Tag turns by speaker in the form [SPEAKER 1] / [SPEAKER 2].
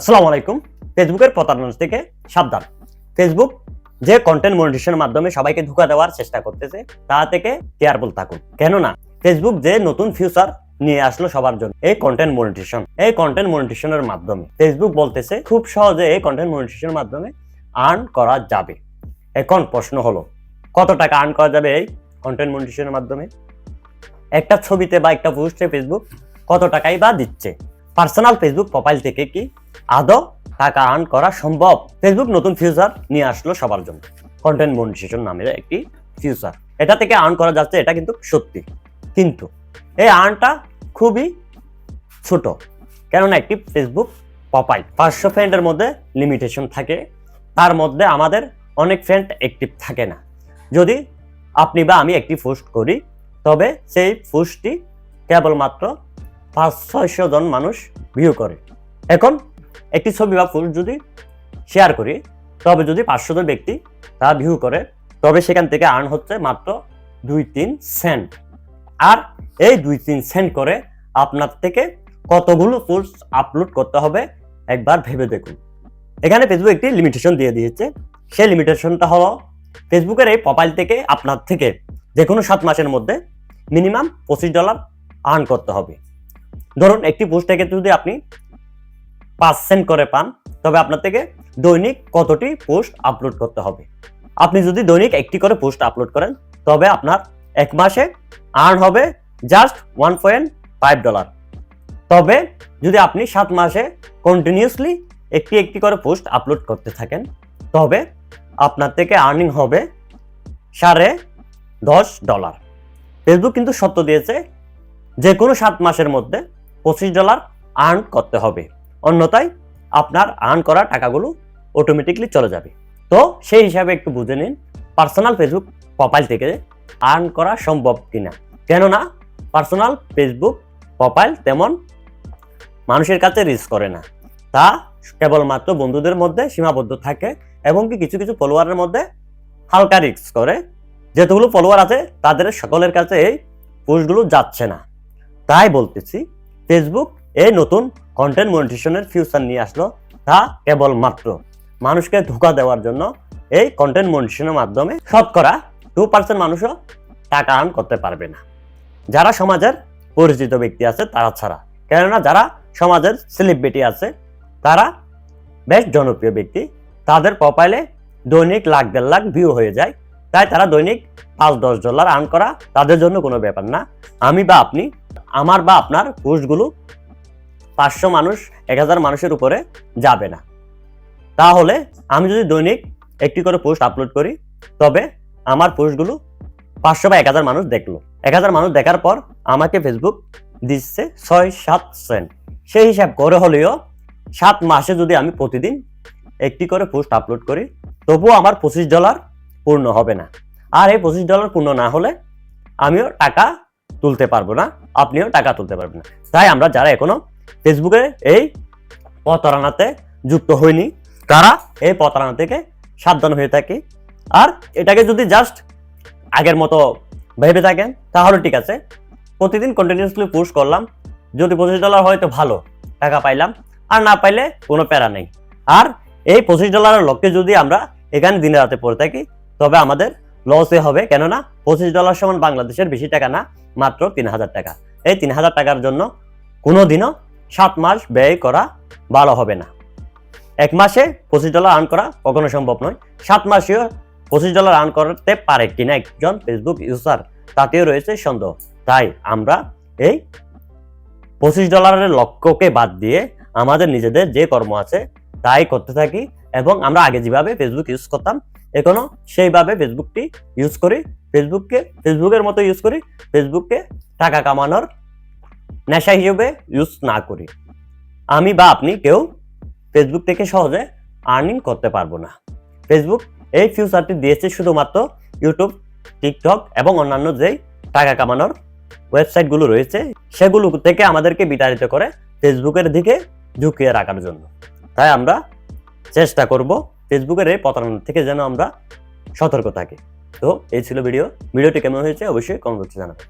[SPEAKER 1] আসসালামু আলাইকুম। ফেসবুকের প্রতারণা থেকে সাবধান। ফেসবুক যে কন্টেন্ট মনিটেশনের মাধ্যমে সবাইকে ধোকা দেওয়ার চেষ্টা করতেছে, তা থেকে কেয়ারফুল থাকুন। কেননা, ফেসবুক যে নতুন ফিউচার নিয়ে আসলো সবার জন্য, এই কন্টেন্ট মনিটেশন এই কন্টেন্ট মনিটেশনের মাধ্যমে, ফেসবুক বলতেছে, খুব সহজে এই কন্টেন্ট মনিটেশনের মাধ্যমে আর্ন করা যাবে। এখন প্রশ্ন হলো, কত টাকা আর্ন করা যাবে এই কন্টেন্ট মনিটেশনের মাধ্যমে? একটা ছবিতে বা একটা পোস্টে ফেসবুক কত টাকাই বা দিচ্ছে? পার্সোনাল ফেসবুক প্রোফাইল থেকে কি আদৌ টাকা আর্ন করা সম্ভব? ফেসবুক নতুন ফিউচার নিয়ে আসলো সবার জন্য। কন্টেন্ট মনিটাইজেশন নামের একটি ফিউচার এটা থেকে আর্ন করা যাচ্ছে, এটা কিন্তু সত্যি। কিন্তু এই আর্নটা খুবই ছোট। কেননা একটি ফেসবুক প্রোফাইল, পাঁচশো ফ্রেন্ডের মধ্যে লিমিটেশন থাকে। তার মধ্যে আমাদের অনেক ফ্রেন্ড অ্যাক্টিভ থাকে না। যদি আপনি বা আমি একটি পোস্ট করি, তবে সেই পোস্টটি কেবলমাত্র পাঁচ ছয়শো জন মানুষ ভিউ করে। এখন একটি ছবি বা পোস্ট যদি শেয়ার করি, তবে যদি পাঁচশো জন ব্যক্তি তা ভিউ করে, তবে সেখান থেকে আর্ন হচ্ছে মাত্র দুই তিন সেন্ট আর এই দুই তিন সেন্ট করে আপনার থেকে কতগুলো পোস্ট আপলোড করতে হবে, একবার ভেবে দেখুন। এখানে ফেসবুক একটি লিমিটেশন দিয়ে দিয়েছে। সেই লিমিটেশনটা হলো ফেসবুকের এই প্রোফাইল থেকে আপনার থেকে যে কোনো সাত মাসের মধ্যে মিনিমাম পঁচিশ ডলার আর্ন করতে হবে। ধরুন একটি পোস্ট যদি আপনি পাঁচ করে পান, তবে আপনার থেকে দৈনিক কতটি পোস্ট আপলোড করতে হবে? আপনি যদি দৈনিক একটি করে পোস্ট আপলোড করেন, তবে আপনার এক মাসে আর্ন হবে just one point five dollar তবে যদি আপনি সাত মাসে কন্টিনিউসলি একটি একটি করে পোস্ট আপলোড করতে থাকেন, তবে আপনার থেকে আর্নিং হবে সাড়ে দশ ডলার ফেসবুক কিন্তু সত্য দিয়েছে, যে কোনো সাত মাসের মধ্যে পঁচিশ ডলার আর্ন করতে হবে। অন্যথায় আপনার আর্ন করা টাকাগুলো অটোমেটিকলি চলে যাবে। তো সেই হিসাবে একটু বুঝে নিন পার্সোনাল ফেসবুক প্রোফাইল থেকে আর্ন করা সম্ভব কিনা। কেননা পার্সোনাল ফেসবুক প্রোফাইল তেমন মানুষের কাছে রিস্ক করে না। তা কেবলমাত্র বন্ধুদের মধ্যে সীমাবদ্ধ থাকে এবং কি কিছু কিছু ফলোয়ারের মধ্যে হালকা রিস্ক করে। যেতগুলো ফলোয়ার আছে, তাদের সকলের কাছে এই পোস্টগুলো যাচ্ছে না। তাই বলতেছি ফেসবুক এই নতুন কন্টেন্ট মনিটেশনের ফিউচার নিয়ে আসলো, তা কেবলমাত্র মানুষকে ধোকা দেওয়ার জন্য এই কন্টেন্ট মনিটেশনের মাধ্যমে শতকরা টু পার্সেন্ট মানুষও টাকা আর্ন করতে পারবে না। যারা সমাজের পরিচিত ব্যক্তি আছে, তারা ছাড়া। কেননা যারা সমাজের সেলিব্রিটি আছে, তারা বেশ জনপ্রিয় ব্যক্তি। তাদের প্রোফাইলে দৈনিক লাখ দেড় লাখ ভিউ হয়ে যায়। তাই তারা দৈনিক পাঁচ দশ ডলার আর্ন করা তাদের জন্য কোনো ব্যাপার না। আমি বা আপনি আমার বা আপনার পোস্টগুলো পাঁচশো মানুষ, এক হাজার মানুষের উপরে যাবে না। তাহলে আমি যদি দৈনিক একটি করে পোস্ট আপলোড করি, তবে আমার পোস্টগুলো পাঁচশো বা এক হাজার মানুষ দেখল। এক হাজার মানুষ দেখার পর আমাকে ফেসবুক দিচ্ছে ছয় সাত সেন্ট। সেই হিসাব করে হলেও সাত মাসে যদি আমি প্রতিদিন একটি করে পোস্ট আপলোড করি, তবুও আমার পঁচিশ ডলার পূর্ণ হবে না। আর এই পঁচিশ ডলার পূর্ণ না হলে আমিও টাকা তুলতে পারব না, আপনিও টাকা তুলতে পারবেন না। তাই আমরা যারা এখনও ফেসবুকে এই প্রতারণাতে যুক্ত হইনি, তারা এই প্রতারণা থেকে সাবধান হয়ে থাকি। আর এটাকে যদি জাস্ট আগের মতো ভেবে থাকেন, তাহলে ঠিক আছে। প্রতিদিন কন্টিনিউসলি পোস্ট করলাম, যদি পঁচিশ ডলার হয় তো ভালো, টাকা পাইলাম। আর না পাইলে কোনো প্যারা নেই। আর এই পঁচিশ ডলারের লক্ষ্যে যদি আমরা এখানে দিনে রাতে পড়ে থাকি, তবে আমাদের লসে হবে, কেননা পঁচিশ ডলার সমান বাংলাদেশের বেশি টাকা না, মাত্র তিন হাজার টাকা। এই তিন হাজার টাকার জন্য কোনোদিনও সাত মাস ব্যয় করা ভালো হবে না। এক মাসে পঁচিশ ডলার আর্ন করা কখনো সম্ভব নয়। সাত মাসেও পঁচিশ ডলার আর্ন করতে পারে কিনা একজন ফেসবুক ইউজার তাতেও রয়েছে সন্দেহ। তাই আমরা এই পঁচিশ ডলারের লক্ষ্যকে বাদ দিয়ে আমাদের নিজেদের যে কর্ম আছে, তাই করতে থাকি এবং আমরা আগে যেভাবে ফেসবুক ইউজ করতাম এখনও সেইভাবে ফেসবুকটি ইউজ করি। ফেসবুককে ফেসবুকের মতো ইউজ করি। ফেসবুককে টাকা কামানোর নেশা হিসেবে ইউজ না করি। আমি বা আপনি কেউ ফেসবুক থেকে সহজে আর্নিং করতে পারব না। ফেসবুক এই ফিউচারটি দিয়েছে শুধুমাত্র ইউটিউব টিকটক এবং অন্যান্য যেই টাকা কামানোর ওয়েবসাইটগুলো রয়েছে, সেগুলো থেকে আমাদেরকে বিতাড়িত করে ফেসবুকের দিকে ঝুঁকিয়ে রাখার জন্য। তাই আমরা চেষ্টা করব ফেসবুকের এই প্রতারণা থেকে যেন আমরা সতর্ক থাকি। তো এই ছিল ভিডিও ভিডিওটি কেমন হয়েছে অবশ্যই কমেন্ট বক্সে জানাবেন।